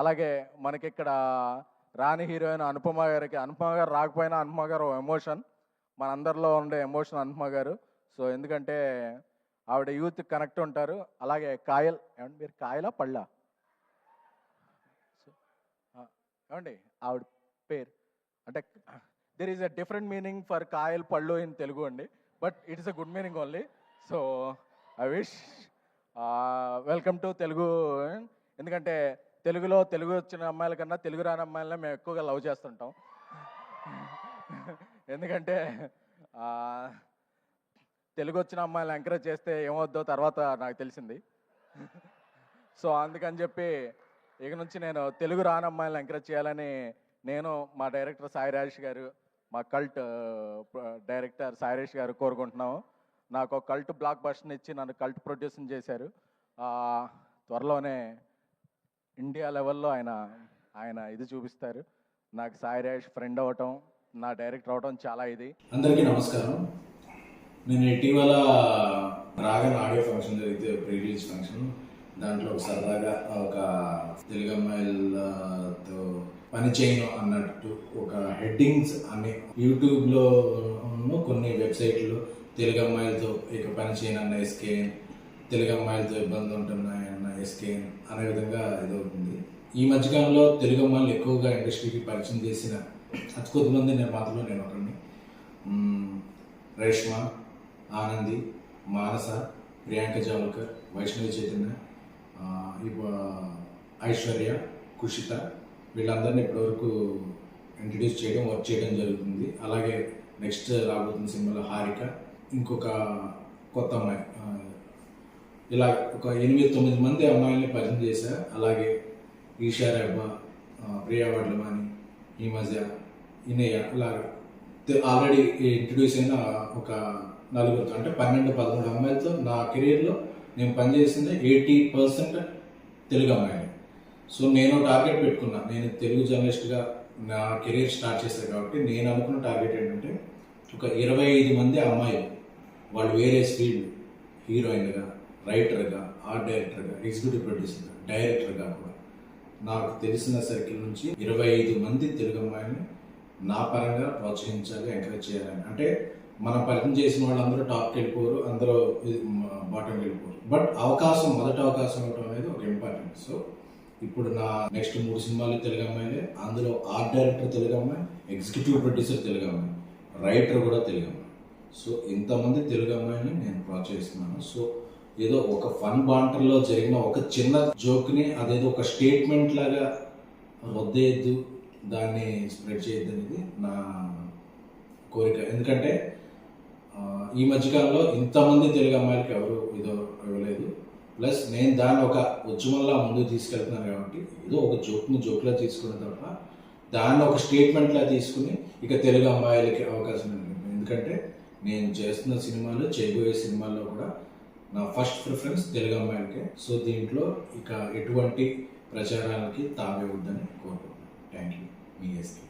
అలాగే మనకి ఇక్కడ రాణి హీరోయిన్ అనుపమ గారికి అనుపమ గారు రాకపోయినా అనుపమ గారు ఎమోషన్. మనందరిలో ఉండే ఎమోషన్ అనుపమ గారు. సో ఎందుకంటే ఆవిడ యూత్ కనెక్ట్ ఉంటారు. అలాగే కాయల్ ఏమండి మీరు కాయలా పళ్ళా? సో, ఏమండి? ఆవిడ పేరు. అంటే there is a different meaning for Kayal పళ్ళు ఇన్ తెలుగు అండి. But it is a good meaning only so I wish welcome to Telugu. ఎందుకంటే తెలుగులో తెలుగు వచ్చిన అమ్మాయిల కన్నా తెలుగు రాని అమ్మాయిలనే మేము ఎక్కువగా లవ్ చేస్తుంటాం. ఎందుకంటే తెలుగు వచ్చిన అమ్మాయిలు ఎంకరేజ్ చేస్తే ఏమవుద్దో తర్వాత నాకు తెలిసింది. సో అందుకని చెప్పి ఇక నుంచి నేను తెలుగు రాని అమ్మాయిలను ఎంకరేజ్ చేయాలని నేను మా డైరెక్టర్ సాయి రాజేష్ గారు మా కల్ట్ డైరెక్టర్ సాయి రాజేష్ గారు కోరుకుంటున్నాము. నాకు ఒక కల్ట్ బ్లాక్ బస్ట్ని ఇచ్చి నన్ను కల్ట్ ప్రొడ్యూసింగ్ చేశారు. త్వరలోనే ఇండియా లెవెల్లో ఆయన ఆయన ఇది చూపిస్తారు. నాకు సాయి రేష్ ఫ్రెండ్ అవ్వటం నా డైరెక్టర్ అవటం చాలా ఇది. అందరికీ నమస్కారం. నేను ఇటీవల రాగన్ ఆడియో ఫంక్షన్ జరిగితే ప్రీ రిలీజ్ ఫంక్షన్. దాంట్లో ఒక సరదాగా ఒక తెలుగు అమ్మాయిలతో పని చేయను అన్నట్టు ఒక హెడ్డింగ్స్ అనే యూట్యూబ్లో కొన్ని వెబ్సైట్లు తెలుగు అమ్మాయిలతో ఇక పని చేయను అన్న ఎస్కేఎన్ తెలుగు అమ్మాయిలతో ఇబ్బంది ఉంటున్నాయన్న ఎస్కేఎన్ అనే విధంగా ఇదవుతుంది ఈ మధ్యకాలంలో తెలుగు అమ్మాయిలు ఎక్కువగా ఇండస్ట్రీకి పరిచయం చేసిన అతి కొద్దిమంది నిర్మాతలు నేను ఒకరిని రేష్మ ఆనంది మానస ప్రియాంక జావల్కర్ వైష్ణవి చైతన్య ఐశ్వర్య కుషిత వీళ్ళందరినీ ఇప్పటివరకు ఇంట్రడ్యూస్ చేయడం వర్క్ చేయడం జరుగుతుంది. అలాగే నెక్స్ట్ రాబోతున్న సినిమాలో హారిక ఇంకొక కొత్త అమ్మాయి ఇలా ఒక ఎనిమిది తొమ్మిది మంది అమ్మాయిల్ని పరిచయం చేశారు. అలాగే ఈషా రెబ్బ ప్రియా వడ్లమాని ఈ మధ్య ఇనయ్య ఇలా ఆల్రెడీ ఇంట్రడ్యూస్ అయిన ఒక నలుగురితో అంటే పన్నెండు పదమూడు అమ్మాయిలతో నా కెరీర్లో నేను పనిచేసింది ఎయిటీ పర్సెంట్ తెలుగు అమ్మాయిలు. సో నేను టార్గెట్ పెట్టుకున్నా. నేను తెలుగు జర్నలిస్ట్గా నా కెరీర్ స్టార్ట్ చేశాను కాబట్టి నేను అనుకున్న టార్గెట్ ఏంటంటే ఒక ఇరవై ఐదు మంది అమ్మాయిలు వాళ్ళు వేరే స్పీడ్ హీరోయిన్గా రైటర్గా ఆర్ట్ డైరెక్టర్గా ఎగ్జిక్యూటివ్ ప్రొడ్యూసర్గా డైరెక్టర్గా కూడా. నాకు తెలిసిన సర్కిల్ నుంచి ఇరవై ఐదు మంది తెలుగు అమ్మాయిని నా పరంగా ప్రోత్సహించాలి ఎంకరేజ్ చేయాలని. అంటే మనం పరిచయం చేసిన వాళ్ళందరూ టాప్కి వెళ్ళిపోరు అందరూ బాటం వెళ్ళిపోరు. బట్ అవకాశం మొదటి అవకాశం ఇవ్వడం అనేది ఒక ఇంపార్టెంట్. సో ఇప్పుడు నా నెక్స్ట్ మూడు సినిమాలు తెలుగు అమ్మాయిలే. అందులో ఆర్ట్ డైరెక్టర్ తెలుగు అమ్మాయి ఎగ్జిక్యూటివ్ ప్రొడ్యూసర్ తెలుగు అమ్మాయి రైటర్ కూడా తెలుగు అమ్మాయి. సో ఇంతమంది తెలుగు అమ్మాయిని నేను ప్రోత్సహిస్తున్నాను. సో ఏదో ఒక ఫన్ బాంటర్లో జరిగిన ఒక చిన్న జోక్ని అదేదో ఒక స్టేట్మెంట్ లాగా రొద్దేయద్దు దాన్ని స్ప్రెడ్ చేయొద్దు అనేది నా కోరిక. ఎందుకంటే ఈ మధ్యకాలంలో ఇంతమంది తెలుగు అమ్మాయిలకి ఎవరు ఇదో ఇవ్వలేదు. ప్లస్ నేను దాన్ని ఒక ఉద్యమంలా ముందు తీసుకెళ్తున్నాను కాబట్టి ఏదో ఒక జోక్ని జోక్లా తీసుకున్న తప్ప దాన్ని ఒక స్టేట్మెంట్లా తీసుకుని ఇక తెలుగు అమ్మాయిలకి అవకాశం ఎందుకంటే నేను చేస్తున్న సినిమాలు చేయబోయే సినిమాల్లో కూడా నా ఫస్ట్ ప్రిఫరెన్స్ తెలుగు అమ్మాయిలకే సో దీంట్లో ఇక ఎటువంటి ప్రచారానికి తావే వద్దని కోరుకుంటున్నాను. Thank you me SK